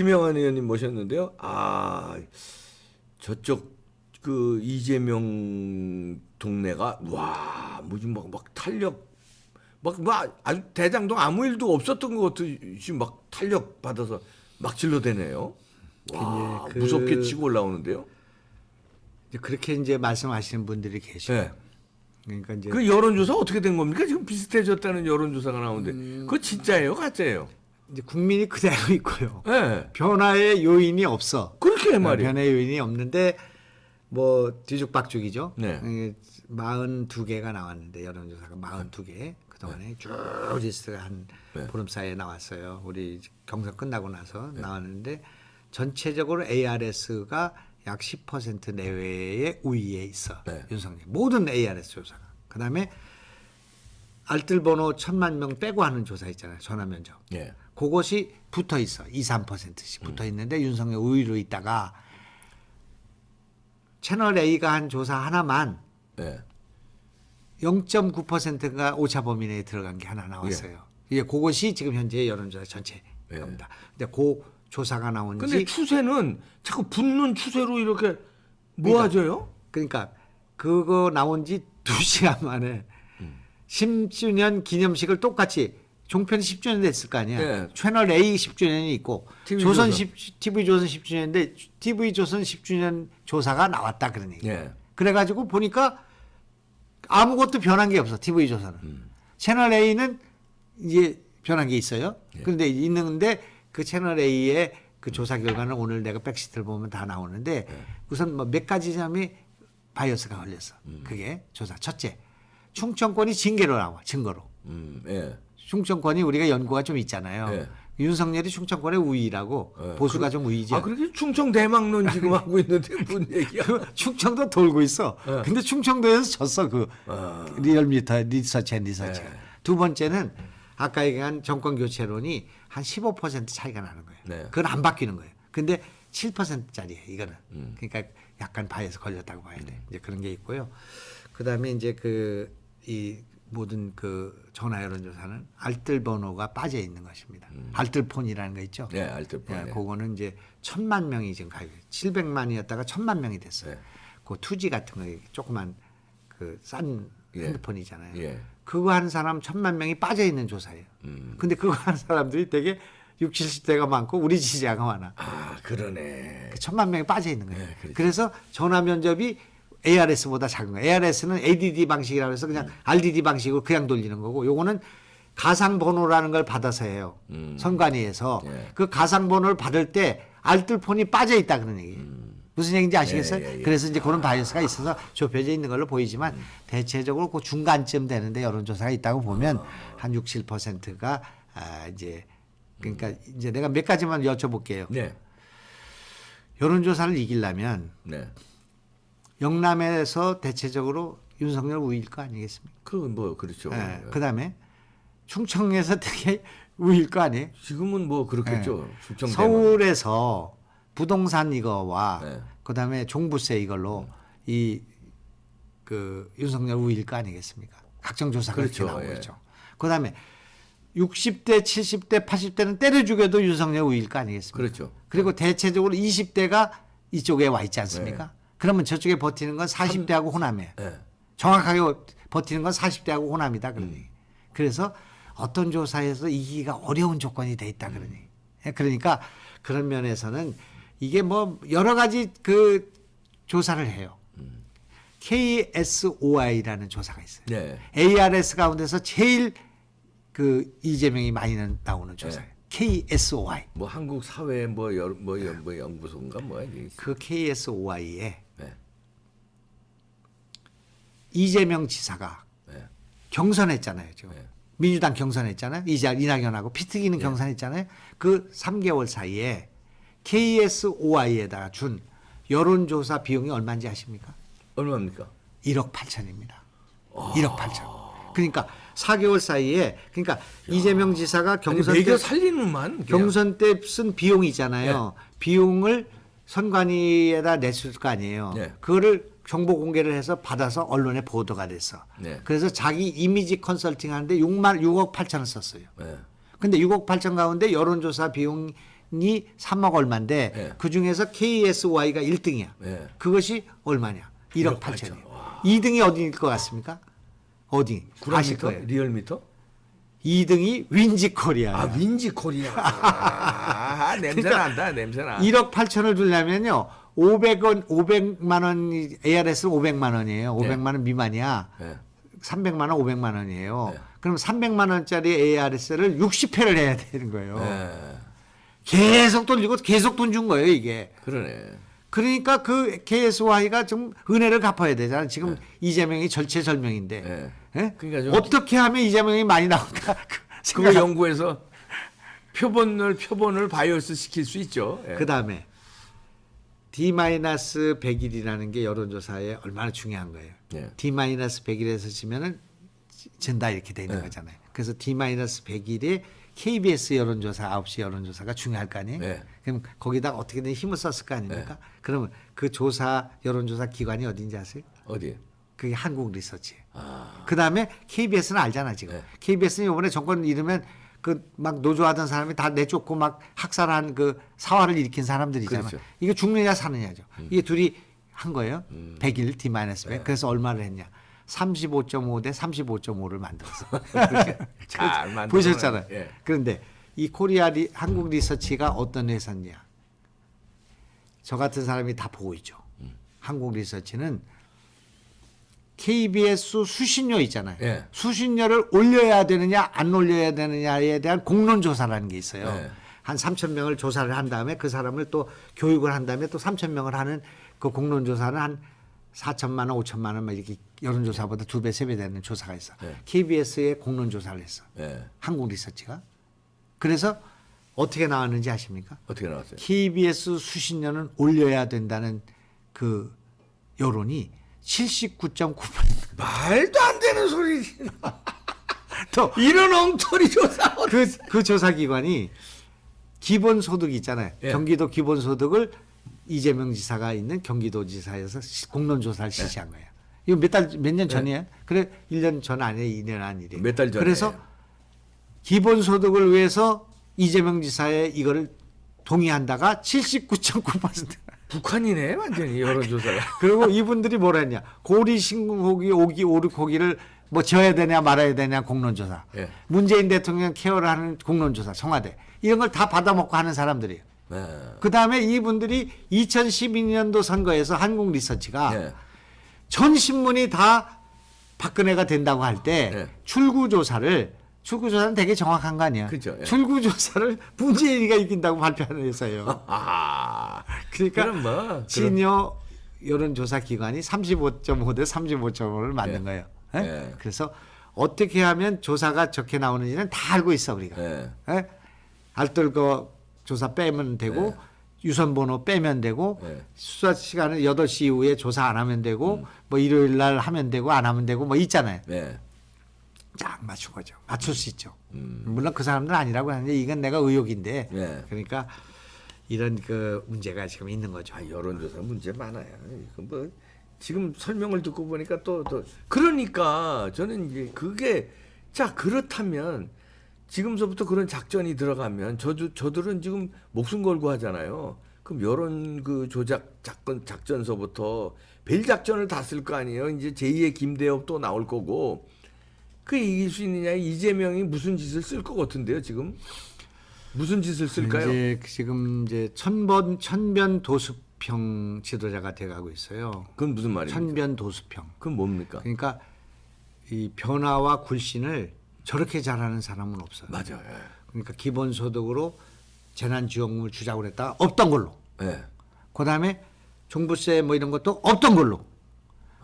김영환 의원님 모셨는데요. 아 저쪽 그 이재명 동네가 와 무슨 막, 막 탄력 막, 막 아주 대장동 아무 일도 없었던 것 같이 막 탄력 받아서 막 질러대네요. 와 그- 무섭게 치고 올라오는데요. 이제 그렇게 이제 말씀하시는 분들이 계시고 네. 그러니까 이제 그 여론조사 어떻게 된 겁니까? 지금 비슷해졌다는 여론조사가 나오는데 음. 그거 진짜예요, 가짜예요? 이제 국민이 그대로 있고요. 예. 네. 변화의 요인이 없어. 그렇게 말이에요. 변화의 요인이 없는데 뭐 뒤죽박죽이죠. 네. 42개가 나왔는데 여론조사가 42개 그동안에 쭉 리스트가 한 네. 보름 사이에 나왔어요. 우리 경선 끝나고 나서 나왔는데 전체적으로 ARS가 약 10% 내외의 우위에 있어. 네. 윤석열 모든 ARS 조사가. 그다음에 알뜰 번호 천만 명 빼고 하는 조사 있잖아요. 전화 면접. 예. 그것이 붙어 있어. 2, 3%씩 붙어 있는데 윤석열 우위로 있다가 채널 A가 한 조사 하나만 예. 0.9%가 오차 범위 내에 들어간 게 하나 나왔어요. 예, 그것이 지금 현재 여론조사 전체 예. 겁니다. 근데 그 조사가 나온 근데 지 추세는 자꾸 붙는 추세로 이렇게 모아져요? 그러니까 그거 나온 지두 시간 만에 10주년 기념식을 똑같이 종편이 10주년 됐을 거 아니야. 네. 채널 A 10주년이 있고 TV 조선 조선. 10 TV 조선 10주년인데 TV 조선 10주년 조사가 나왔다 그런 얘기. 예. 그래가지고 보니까 아무것도 변한 게 없어 TV 조선은. 채널 A는 이제 변한 게 있어요. 그런데 있는데 그 채널 A의 그 조사 결과는 오늘 내가 백시트를 보면 다 나오는데 우선 뭐 몇 가지 점이 바이어스가 걸렸어. 그게 조사 첫째 충청권이 징계로 나와 증거로. 음, 예. 충청권이 우리가 연구가 좀 있잖아요. 네. 윤석열이 충청권의 우위라고 예. 보수가 좀 우위죠. 아, 그렇게 충청 대망론 지금 하고 있는데 뭔 얘기야? 그 충청도 돌고 있어. 네. 근데 충청도에서 졌어 그 아. 리얼미터 리서치 앤 리서치. 네. 두 번째는 아까 얘기한 정권 교체론이 한 15% 차이가 나는 거예요. 네. 그건 안 바뀌는 거예요. 근데 7%짜리예요. 이거는. 음. 그러니까 약간 바이어스 걸렸다고 봐야 돼. 이제 그런 게 있고요. 그다음에 이제 그 이 모든 그 전화 여론 조사는 알뜰 번호가 빠져 있는 것입니다. 알뜰 폰이라는 거 있죠. 예, 알뜰 폰. 예, 예. 그거는 이제 천만 명이 지금 가요. 700만이었다가 천만 명이 됐어요. 네. 그 투지 같은 거 조그만 그싼 예. 핸드폰이잖아요. 예. 그거 하는 사람 천만 명이 빠져 있는 조사예요. 음. 근데 그거 하는 사람들이 되게 60, 70대가 많고 우리 지지자가 많아. 아, 그러네. 그 천만 명이 빠져 있는 거예요. 네. 그래서 전화 면접이 ARS보다 작은 거예요. ARS는 ADD 방식이라고 해서 그냥 음. RDD 방식으로 그냥 돌리는 거고 요거는 가상 번호라는 걸 받아서 해요. 음. 선관위에서 예. 그 가상 번호를 받을 때 알뜰폰이 빠져 있다 그런 얘기예요. 무슨 얘기인지 아시겠어요? 음. 예, 예, 예. 그래서 이제 그런 바이어스가 있어서 좁혀져 있는 걸로 보이지만 대체적으로 그 중간쯤 되는데 여론조사가 있다고 보면 한 6, 7%가 아 이제 그러니까 이제 내가 몇 가지만 여쭤볼게요. 네. 여론조사를 이기려면 네. 영남에서 대체적으로 윤석열 우위일 거 아니겠습니까? 그건 뭐 그렇죠. 예. 그다음에 충청에서 되게 우위일 거 아니에요? 지금은 뭐 그렇겠죠. 충청. 예. 서울에서 부동산 이거와 네. 그다음에 종부세 이걸로 이 그 윤석열 우위일 거 아니겠습니까? 각종 조사가 그렇죠. 그렇게 나오고 예. 있죠. 그다음에 60대, 70대, 80대는 때려 죽여도 윤석열 우위일 거 아니겠습니까? 그렇죠. 그리고 대체적으로 20대가 이쪽에 와 있지 않습니까? 네. 그러면 저쪽에 버티는 건 40대하고 호남이에요. 예. 정확하게 버티는 건 40대하고 호남이다 그런 음. 그래서 어떤 조사에서 이기기가 어려운 조건이 돼 있다 그런 얘기. 예, 그러니까 그런 면에서는 이게 뭐 여러 가지 그 조사를 해요. KSOI라는 조사가 있어요. 네. ARS 가운데서 제일 그 이재명이 많이 나오는 조사예요. 네. KSOI. 뭐 한국 사회 뭐, 여, 뭐, 연- 뭐 연구소인가 뭐야. 그 KSOI에 네. 이재명 지사가 네. 경선했잖아요, 지금. 네. 민주당 경선했잖아요. 이자 이낙연하고 피 튀기는 경선했잖아요. 그 3개월 사이에 KSOI에다가 준 여론조사 비용이 얼마인지 아십니까? 얼마입니까? 1억 8천입니다. 1억 8천. 그러니까 4개월 사이에 그러니까 이재명 지사가 경선 아니, 때 살리는만. 경선 때 쓴 비용이잖아요. 네. 비용을 선관위에다 냈을 거 아니에요. 네. 그거를 정보 공개를 해서 받아서 언론에 보도가 됐어. 네. 그래서 자기 이미지 컨설팅 하는데 6만 6억 8천을 썼어요. 네. 근데 6억 8천 가운데 여론조사 비용 3억 얼마인데 예. 그 중에서 KSY가 1등이야. 예. 그것이 얼마냐? 1억 1억 8천이에요. 8천. 2등이 어디일 것 같습니까? 어디? 아실? 거예요. 리얼미터? 2등이 윈지 코리아. 아 윈지 코리아. 아, 냄새 그러니까 난다 냄새 나. 1억 8천을 주려면요. 500원, 500만 원, ARS는 500만 원이에요. 500만 원 미만이야. 예. 300만 원, 500만 원이에요. 네. 그럼 300만 원짜리 ARS를 60회를 해야 되는 거예요. 예. 계속 돌리고 계속 돈 준 거예요, 이게. 그러네. 그러니까 그 KSY가 좀 은혜를 갚아야 되잖아. 지금 이재명이 절체절명인데. 네. 예? 그러니까 좀- 어떻게 하면 이재명이 많이 나올까? 그 그거 연구해서 표본을 표본을 바이오스 시킬 수 있죠. 예. 그 다음에 D-100일이라는 게 여론조사에 얼마나 중요한 거예요. 예. D-100일에서 지면은 진다 이렇게 돼 있는 네. 거잖아요. 그래서 D-100일에 KBS 여론조사 9시 여론조사가 중요할 거 아니에요. 네. 그럼 거기다 어떻게든 힘을 썼을 거 아닙니까? 그러면 그 조사 여론조사 기관이 어딘지 아세요? 어디? 그게 한국 리서치. 아. 그 다음에 KBS는 알잖아 지금. 네. KBS는 이번에 정권 잃으면 그 막 노조하던 사람이 다 내쫓고 막 학살한 그 사화를 일으킨 사람들이잖아. 그렇죠. 음. 이게 죽느냐 사느냐죠. 이게 둘이 한 거예요. 100일 D-100. 네. 그래서 얼마를 했냐? 35.5 대 35.5를 만들었어. 잘 만들어. 보셨잖아요. 예. 그런데 이 코리아 리, 한국 리서치가 어떤 회사냐? 저 같은 사람이 다 보고 있죠. 음. 한국 리서치는 KBS 수신료 있잖아요. 예. 수신료를 올려야 되느냐 안 올려야 되느냐에 대한 공론 조사라는 게 있어요. 예. 한 3천 명을 조사를 한 다음에 그 사람을 또 교육을 한 다음에 또 3천 명을 하는 그 공론 조사는 한 4천만 원, 5천만 원막 이렇게 여론 조사보다 두 배, 세 배 되는 조사가 있어. 예. KBS에 공론 조사를 했어. 예. 한국 리서치가. 그래서 어떻게 나왔는지 아십니까? 어떻게 나왔어요? KBS 수신료는 올려야 된다는 그 여론이 79.9%. 말도 안 되는 소리. 또 이런 엉터리 조사. 그, 그 조사 기관이 기본소득 있잖아요. 예. 경기도 기본소득을 이재명 지사가 있는 경기도지사에서 시- 공론조사를 실시한 거예요. 이거 몇 달, 몇 년 전이에요? 그래, 1년 전 아니에요? 2년 안 일이에요. 몇달 전에. 그래서 기본소득을 위해서 이재명 지사의 이거를 동의한다가 79.9%. 북한이네 완전히 여론조사가. 그리고 이분들이 뭐라 했냐. 고리 신고기, 오기, 오르고기를 뭐 지어야 되냐 말아야 되냐 공론조사. 예. 문재인 대통령 케어를 하는 공론조사, 청와대. 이런 걸 다 받아먹고 하는 사람들이에요. 예. 그 다음에 이분들이 2012년도 선거에서 한국 리서치가 예. 전 신문이 다 박근혜가 된다고 할때 예. 출구조사를 출구조사는 되게 정확한 거 아니야. 그죠, 예. 출구조사를 문재인이가 이긴다고 발표하는 회사예요. 아. 그러니까 그럼 뭐, 시니어 여론조사 기관이 35.5 대 35.5를 만든 예. 거예요. 예? 예. 그래서 어떻게 하면 조사가 좋게 나오는지는 다 알고 있어 우리가. 예. 예? 알뜰거 조사 빼면 되고 유선 번호 빼면 되고 예. 수사 시간은 8시 이후에 조사 안 하면 되고 뭐 일요일 날 하면 되고 안 하면 되고 뭐 있잖아요. 예. 딱 맞춘 거죠. 맞출 수 있죠. 음. 물론 그 사람들은 아니라고 하는데 이건 내가 의혹인데 예. 그러니까 이런 그 문제가 지금 있는 거죠. 아, 여론조사 문제 많아요. 이거 뭐 지금 설명을 듣고 보니까 또 또 그러니까 저는 이제 그게 자 그렇다면 지금서부터 그런 작전이 들어가면 저도 저들은 지금 목숨 걸고 하잖아요. 그럼 여론 그 조작 작전 작전서부터 벨 작전을 다 쓸 거 아니에요. 이제 제2의 김대엽 또 나올 거고 그 이길 수 있느냐 이재명이 무슨 짓을 쓸 것 같은데요 지금 무슨 짓을 쓸까요? 이제 그 지금 이제 천번 천변 도수평 지도자가 돼가고 있어요. 그건 무슨 말입니까? 천변 도수평. 그건 뭡니까? 그러니까 이 변화와 굴신을 저렇게 잘하는 사람은 없어요. 맞아요. 예. 그러니까 기본소득으로 재난지원금을 주자고 그랬다가 없던 걸로. 예. 그다음에 종부세 뭐 이런 것도 없던 걸로.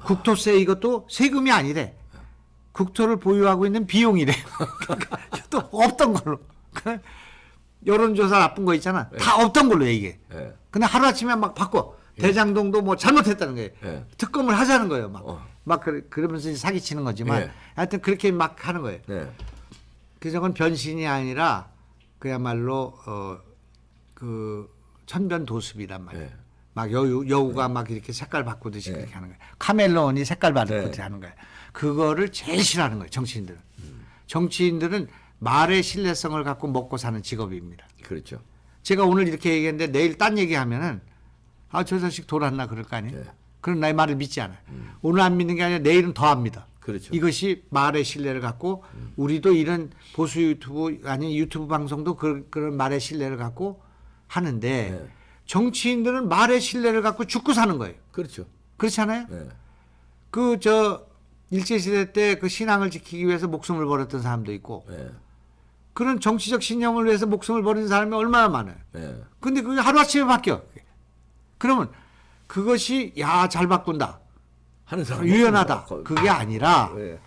국토세 이것도 세금이 아니래. 국토를 보유하고 있는 비용이래. 그러니까 또 없던 걸로. 그 여론조사 나쁜 거 있잖아. 다 없던 걸로 얘기해. 예. 근데 하루아침에 막 바꿔. 대장동도 뭐 잘못했다는 거예요. 예. 특검을 하자는 거예요. 막. 어. 막 그러, 이제 사기치는 거지만 예. 하여튼 그렇게 막 하는 거예요. 네. 그 저건 변신이 아니라 그야말로 어 그 천변 도습이란 말이에요. 네. 막 여우 여우가 막 이렇게 색깔 바꾸듯이 네. 그렇게 하는 거예요. 카멜론이 색깔 바꾸듯이 네. 하는 거예요. 그거를 제일 싫어하는 거예요. 정치인들은. 음. 정치인들은 말의 신뢰성을 갖고 먹고 사는 직업입니다. 그렇죠. 제가 오늘 이렇게 얘기했는데 내일 딴 얘기하면은 아 저 자식 돌았나 그럴 거 아니에요. 네. 그런 나의 말을 믿지 않아요. 오늘 안 믿는 게 아니라 내일은 더 합니다. 그렇죠. 이것이 말의 신뢰를 갖고 우리도 이런 보수 유튜브 아니 유튜브 방송도 그, 그런 말의 신뢰를 갖고 하는데 네. 정치인들은 말의 신뢰를 갖고 죽고 사는 거예요. 그렇죠. 그렇지 않아요? 네. 그저 일제 시대 때 그 신앙을 지키기 위해서 목숨을 버렸던 사람도 있고 네. 그런 정치적 신념을 위해서 목숨을 버리는 사람이 얼마나 많아요. 네. 근데 그게 하루아침에 바뀌어. 그러면 그것이 야 잘 바꾼다. 하는 사람 유연하다. 그게 아니라 네.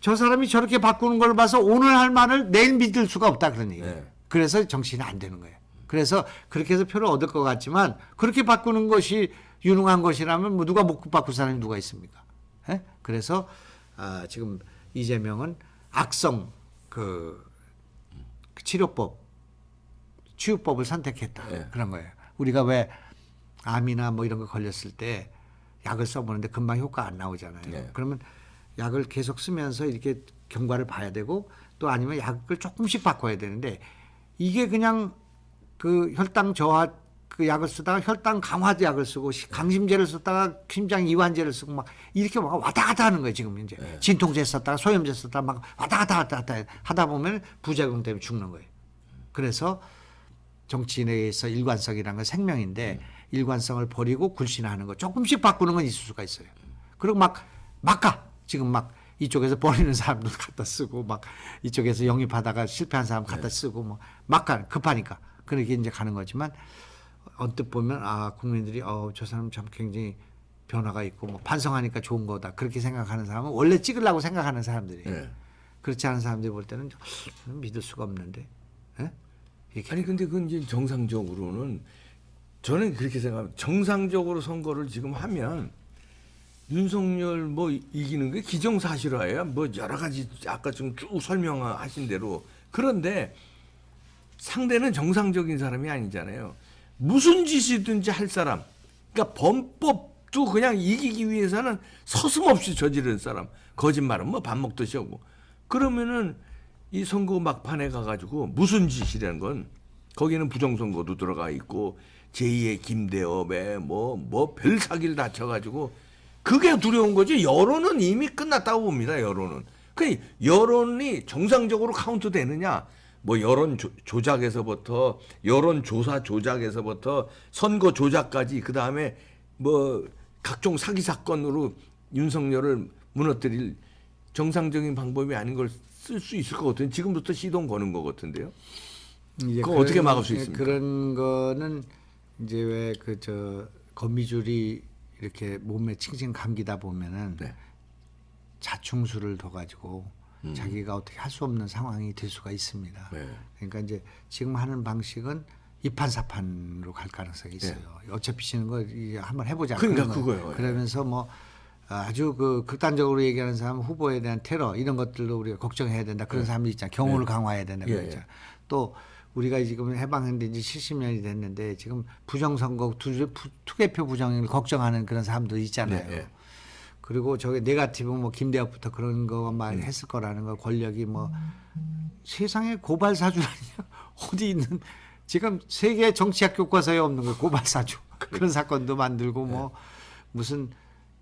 저 사람이 저렇게 바꾸는 걸 봐서 오늘 할 말을 내일 믿을 수가 없다 그런 얘기예요. 네. 그래서 정신이 안 되는 거예요. 그래서 그렇게 해서 표를 얻을 것 같지만 그렇게 바꾸는 것이 유능한 것이라면 뭐 누가 못 바꿀 사람이 누가 있습니까? 예? 그래서 아, 지금 이재명은 악성 그 치료법 치유법을 선택했다 네. 그런 거예요. 우리가 왜 암이나 뭐 이런 거 걸렸을 때 약을 써보는데 금방 효과 안 나오잖아요. 네. 그러면 약을 계속 쓰면서 이렇게 경과를 봐야 되고 또 아니면 약을 조금씩 바꿔야 되는데 이게 그냥 그 혈당 저하 그 약을 쓰다가 혈당 강화 약을 쓰고 시- 강심제를 썼다가 심장 이완제를 쓰고 막 이렇게 막 왔다 갔다 하는 거예요 지금 이제. 진통제 썼다가 소염제 썼다가 막 왔다 갔다 왔다 갔다 하다 보면 부작용 때문에 죽는 거예요. 그래서 정치인에 의해서 일관성이라는 건 생명인데 일관성을 버리고 굴신하는 거 조금씩 바꾸는 건 있을 수가 있어요. 그리고 막 막가. 지금 막 이쪽에서 버리는 사람도 갖다 쓰고 막 이쪽에서 영입하다가 실패한 사람 갖다 쓰고 뭐 막가. 급하니까. 그렇게 이제 가는 거지만 언뜻 보면 아 국민들이 어 저 사람 참 굉장히 변화가 있고 뭐 반성하니까 좋은 거다 그렇게 생각하는 사람은 원래 찍으려고 생각하는 사람들이에요. 네. 그렇지 않은 사람들이 볼 때는 믿을 수가 없는데. 예? 이렇게 아니 근데 그건 이제 정상적으로는 저는 그렇게 생각합니다. 정상적으로 선거를 지금 하면 윤석열 뭐 이- 이기는 게 기정사실화예요. 뭐 여러 가지 아까 좀쭉 설명하신 대로 그런데 상대는 정상적인 사람이 아니잖아요. 무슨 짓이든지 할 사람. 그러니까 범법도 그냥 이기기 위해서는 서슴없이 저지른 사람. 거짓말은 뭐 밥 먹듯이 하고. 그러면은 이 선거 막판에 가가지고 무슨 짓이라는 건 거기는 부정선거도 들어가 있고 제2의 김대업에 뭐 뭐 별 사기를 다쳐가지고 그게 두려운 거지 여론은 이미 끝났다고 봅니다 여론은 그 여론이 정상적으로 카운트 되느냐 뭐 여론 조, 조작에서부터 여론 조사 조작에서부터 선거 조작까지 그 다음에 뭐 각종 사기 사건으로 윤석열을 무너뜨릴 정상적인 방법이 아닌 걸 쓸 수 있을 것 같아요. 지금부터 시동 거는 것 같은데요. 그거 어떻게 막을 수 있습니까? 그런 거는 이제 왜 그 저 거미줄이 이렇게 몸에 칭칭 감기다 보면은 네. 자충수를 둬 가지고 자기가 어떻게 할 수 없는 상황이 될 수가 있습니다. 음. 네. 그러니까 이제 지금 하는 방식은 이판사판으로 갈 가능성이 있어요. 어차피 지는 거 이제 한번 해보자. 네. 그러니까 그런. 그거요. 그러면서 뭐 아주 그 극단적으로 얘기하는 사람 후보에 대한 테러 이런 것들도 우리가 걱정해야 된다. 그런 사람들 있잖아요. 경호를 강화해야 된다. 예, 그러잖아요. 예. 또 우리가 지금 해방한 지 70년이 됐는데 지금 부정선거 투, 투개표 부정을 걱정하는 그런 사람도 있잖아요. 네, 예. 그리고 저게 네가티브 뭐 김대엽부터 그런 거만 음. 했을 거라는 거 권력이 뭐 세상에 고발 사주라니 어디 있는 지금 세계 정치학 교과서에 없는 거 고발 사주 그런 사건도 만들고 뭐 무슨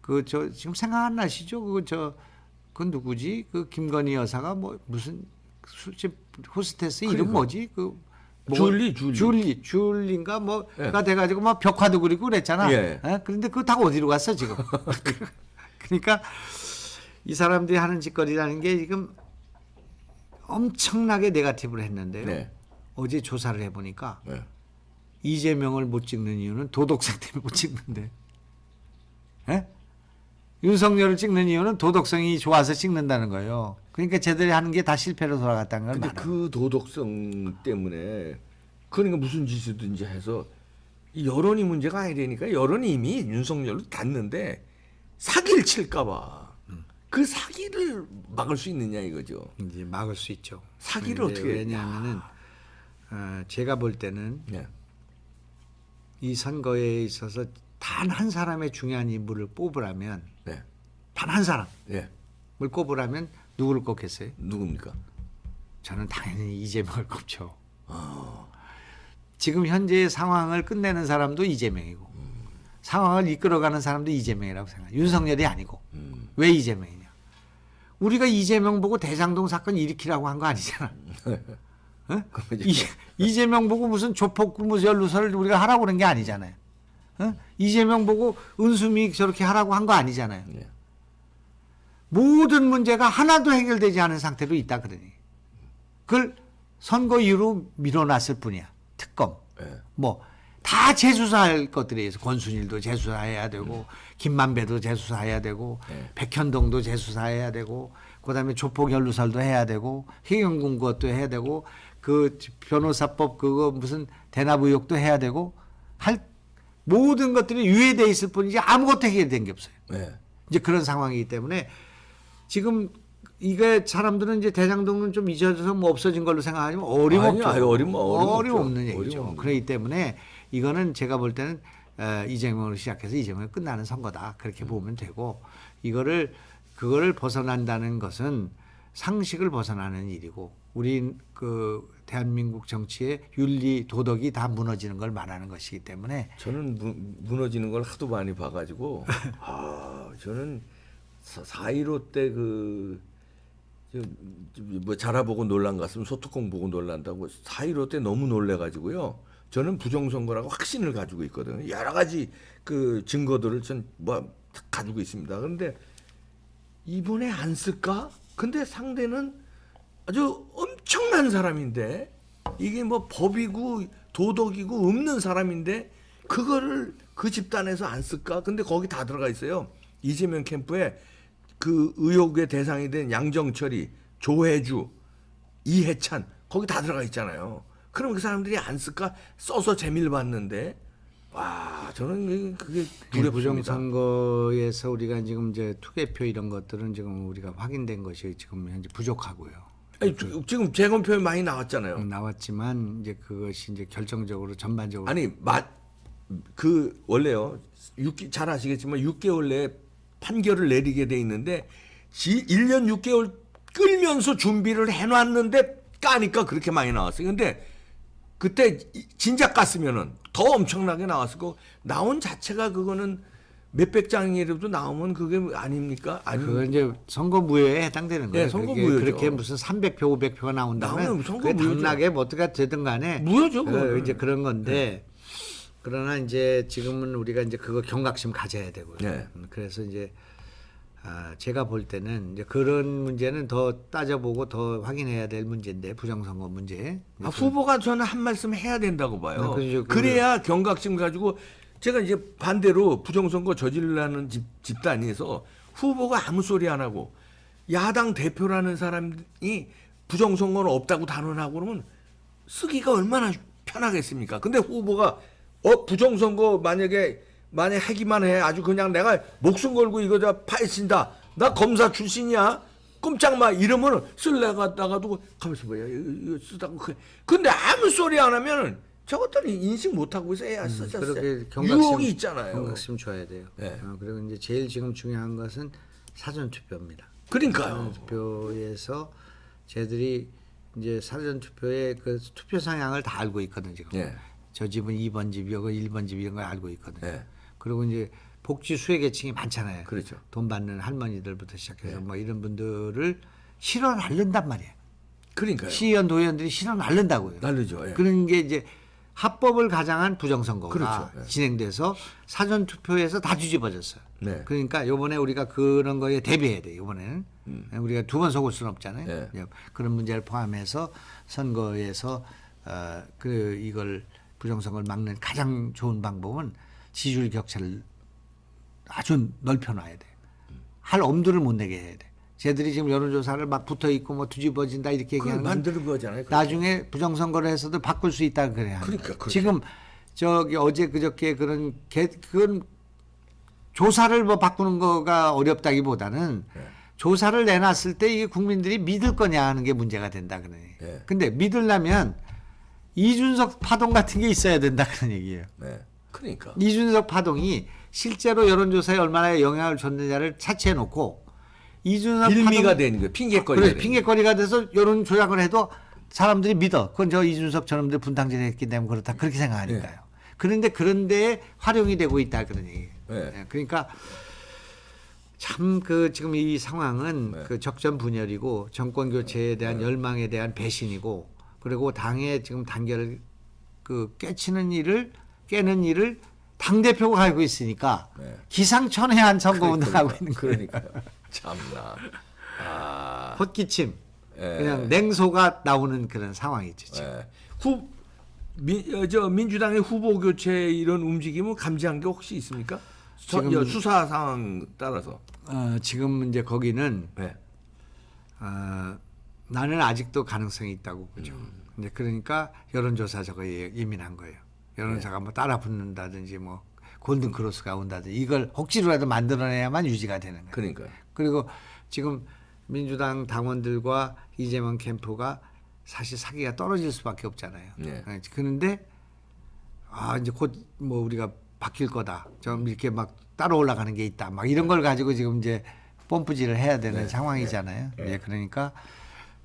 그 저 지금 생각 안 나시죠? 그저그 누구지? 그 김건희 여사가 뭐 무슨 술집 호스테스 이름 그러니까. 뭐지? 그 뭐- 줄리, 줄리. 줄리 줄리인가 뭐가 예. 돼가지고 막 벽화도 그리고 그랬잖아. 예. 예? 그런데 그거 다 어디로 갔어 지금? 그러니까 이 사람들이 하는 짓거리라는 게 지금 엄청나게 네가티브를 했는데요. 네. 어제 조사를 해보니까 네. 이재명을 못 찍는 이유는 도덕성 때문에 못 찍는데. 예? 윤석열을 찍는 이유는 도덕성이 좋아서 찍는다는 거예요. 그러니까 쟤들이 하는 게 다 실패로 돌아갔다는 걸 근데 말해요. 그 도덕성 때문에 그러니까 무슨 짓이든지 해서 이 여론이 문제가 아니라니까 여론이 이미 윤석열을 닿는데 사기를 칠까봐 그 사기를 막을 수 있느냐 이거죠. 이제 막을 수 있죠. 사기를 근데 어떻게- 왜냐하면은 어, 제가 볼 때는 네. 이 선거에 있어서 단 한 사람의 중요한 인물을 뽑으라면 네. 단 한 사람을 네. 꼽으라면 누구를 꼽겠어요? 누굽니까? 저는 당연히 이재명을 꼽죠. 지금 현재의 상황을 끝내는 사람도 이재명이고 상황을 이끌어가는 사람도 이재명이라고 생각해. 윤석열이 아니고 음. 왜 이재명이냐? 우리가 이재명 보고 대장동 사건 일으키라고 한 거 아니잖아. 어? 이, 이재명 보고 무슨 조폭 근무 연루설을 우리가 하라고 그런 게 아니잖아요. 어? 이재명 보고 은수미 저렇게 하라고 한 거 아니잖아요. 예. 모든 문제가 하나도 해결되지 않은 상태로 있다 그러니 그걸 선거 이후로 밀어놨을 뿐이야 특검 예. 뭐 다 재수사할 것들에 의해서 권순일도 재수사해야 되고 김만배도 재수사해야 되고 네. 백현동도 재수사해야 되고 그다음에 조폭 연루설도 해야 되고 희경군 것도 해야 되고 그 변호사법 그거 무슨 대납 의혹도 해야 되고 할 모든 것들이 유예돼 있을 뿐이지 아무것도 해결된 게 없어요. 예. 이제 그런 상황이기 때문에 지금 이게 사람들은 이제 대장동은 좀 잊어져서 뭐 없어진 걸로 생각하지만 어림없죠. 아니, 아니, 어림- 어림없죠. 어림없는 얘기죠. 어림없는 그렇기 때문에 이거는 제가 볼 때는 어, 이재명으로 시작해서 이재명이 끝나는 선거다 그렇게 음. 보면 되고 이거를 그거를 벗어난다는 것은 상식을 벗어나는 일이고 우리 그 대한민국 정치의 윤리 도덕이 다 무너지는 걸 말하는 것이기 때문에 저는 무, 무너지는 걸 하도 많이 봐가지고 아 저는 4.15 때그 뭐 자라보고 놀란 갔으면 소뚜껑 보고 놀란다고 4.15때 너무 놀래가지고요. 저는 부정선거라고 확신을 가지고 있거든요. 여러 가지 그 증거들을 전뭐 가지고 있습니다. 그런데 이번에 안 쓸까? 근데 상대는 아주 엄청난 사람인데 이게 뭐 법이고 도덕이고 없는 사람인데 그거를 그 집단에서 안 쓸까? 근데 거기 다 들어가 있어요. 이재명 캠프에 그 의혹의 대상이 된 양정철이, 조혜주, 이해찬 거기 다 들어가 있잖아요. 그럼 그 사람들이 안 쓸까? 써서 재미를 봤는데 와 저는 그게 두렵습니다. 부정선거에서 우리가 지금 이제 투개표 이런 것들은 지금 우리가 확인된 것이 지금 현재 부족하고요. 아니, 지- 지금 재검표 많이 나왔잖아요. 나왔지만 이제 그것이 이제 결정적으로 전반적으로 아니 맛그 원래요. 6개 잘 아시겠지만 6개월 내에 판결을 내리게 돼 있는데 지 1년 6개월 끌면서 준비를 해 놨는데 까니까 그렇게 많이 나왔어요. 근데 그때 이- 진작 갔으면은 더 엄청나게 나왔을 거고 나온 자체가 그거는 몇백 장이라도 나오면 그게 아닙니까? 아니 그건 이제 선거 무효에 해당되는 거예요. 네, 선거 무효죠. 그렇게 무슨 300표, 500표가 나온다면 선거 무효죠. 당락에 뭐 어떻게 되든 간에 무효죠, 어, 그거는. 이제 그런 건데 그러나 이제 지금은 우리가 이제 그거 경각심 가져야 되고요. 네. 음, 그래서 이제 아, 제가 볼 때는 이제 그런 문제는 더 따져보고 더 확인해야 될 문제인데 부정선거 문제. 아, 후보가 저는 한 말씀 해야 된다고 봐요. 네, 그래야 경각심 가지고 제가 이제 반대로 부정선거 저질라는 집, 집단에서 후보가 아무 소리 안 하고 야당 대표라는 사람이 부정선거는 없다고 단언하고 그러면 쓰기가 얼마나 편하겠습니까? 근데 후보가 어 부정선거 만약에 만약 하기만 해 아주 그냥 내가 목숨 걸고 이거 저 파헤친다 나 검사 출신이야 꼼짝마 이러면은 쓸래 갖다가도 가만있어 봐요 이거, 쓰다가 그 근데 아무 소리 안 하면은 저것들이 인식 못 하고 있어 야 쓰자 음, 그렇게 경각심, 유혹이 있잖아요 경각심 줘야 돼요. 네. 어, 그리고 이제 제일 지금 중요한 것은 사전 투표입니다. 그러니까요 사전 투표에서 쟤들이 이제 사전 투표의 그 투표 상향을 다 알고 있거든 지금. 예. 저 집은 2번 집이고 1번 집 이런 걸 알고 있거든요. 예. 그리고 이제 복지 수혜 계층이 많잖아요. 그렇죠. 돈 받는 할머니들부터 시작해서 뭐 이런 분들을 실어 날른단 말이에요. 그러니까요 시의원 도의원들이 실어 날른다고요. 날르죠 예. 그런 게 이제 합법을 가장한 부정선거가 그렇죠. 예. 진행돼서 사전 투표에서 다 뒤집어졌어요. 네. 그러니까 요번에 우리가 그런 거에 대비해야 돼. 요번에는 우리가 두 번 속을 수는 없잖아요. 음. 예. 예, 그런 문제를 포함해서 선거에서 어, 그 이걸 부정선거를 막는 가장 좋은 방법은 지지율 격차를 아주 넓혀놔야 돼. 할 엄두를 못 내게 해야 돼. 쟤들이 지금 여론조사를 막 붙어 있고 뭐 뒤집어진다 이렇게 얘기하는 건 만드는 거잖아요 그렇게. 나중에 부정선거를 해서도 바꿀 수 있다 그래야. 그러니까, 그렇죠. 지금 저기 어제 그저께 그런 개, 그건 조사를 뭐 바꾸는 거가 어렵다기보다는 네. 조사를 내놨을 때 이게 국민들이 믿을 거냐 하는 게 문제가 된다 그러니. 네. 근데 믿으려면 이준석 파동 같은 게 있어야 된다 그런 얘기예요. 네. 그러니까 이준석 파동이 실제로 여론조사에 얼마나 영향을 줬느냐를 차치해 놓고 이준석 빌미가 파동 되는 거예요 핑계거리가 그래 핑계거리가 돼서 여론 조작을 해도 사람들이 믿어. 그건 저 이준석 저놈들 분탕질 했기 때문에 그렇다. 그렇게 생각하니까요. 그런데 그런데 활용이 되고 있다 그런 얘기예요. 네. 예, 그러니까 참 그 지금 이 상황은 네. 그 적전 분열이고 정권 교체에 대한 열망에 대한 배신이고 그리고 당의 지금 단결을 그 깨치는 일을 깨는 일을 당 대표가 하고 있으니까 네. 기상천외한 선거 운동하고 있는 거예요. 그러니까요. 참나. 아. 헛기침. 예. 그냥 냉소가 나오는 그런 상황이죠. 지금. 예. 후 민, 어, 저 민주당의 후보 교체 이런 움직임을 감지한 게 혹시 있습니까? 저- 지금- 여, 수사 상황 따라서. 어, 지금 이제 거기는 네. 어, 나는 아직도 가능성이 있다고 보죠. 근데 그러니까 여론조사 저거에 예민한 거예요. 여론조사가 뭐 따라 붙는다든지 뭐 골든 크로스가 온다든지 이걸 억지로라도 만들어내야만 유지가 되는 거예요. 그러니까요. 그리고 지금 민주당 당원들과 이재명 캠프가 사실 사기가 떨어질 수밖에 없잖아요. 네. 예, 그런데 아 이제 곧 뭐 우리가 바뀔 거다. 좀 이렇게 막 따라 올라가는 게 있다. 막 이런 걸 가지고 지금 이제 뽐뿌질을 해야 되는 네. 상황이잖아요. 예, 그러니까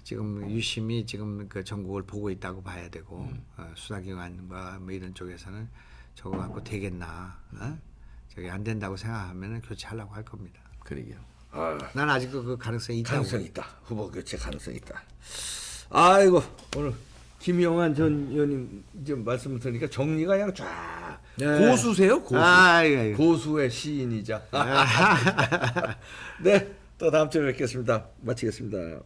지금 유심히 지금 그 전국을 보고 있다고 봐야 되고 음. 어, 수사기관과 뭐 이런 쪽에서는 저거 갖고 되겠나? 어? 저게 안 된다고 생각하면 교체하려고 할 겁니다. 그러게요. 아, 난 아직도 그 가능성이 있다고. 가능성 있다. 후보 교체 가능성 있다. 아이고 오늘 김영환 전 의원님 좀 말씀을 들으니까 정리가 그냥 쫙 네. 고수세요 고수. 아이고, 아이고. 고수의 시인이자. 네, 또 다음 주에 뵙겠습니다. 마치겠습니다.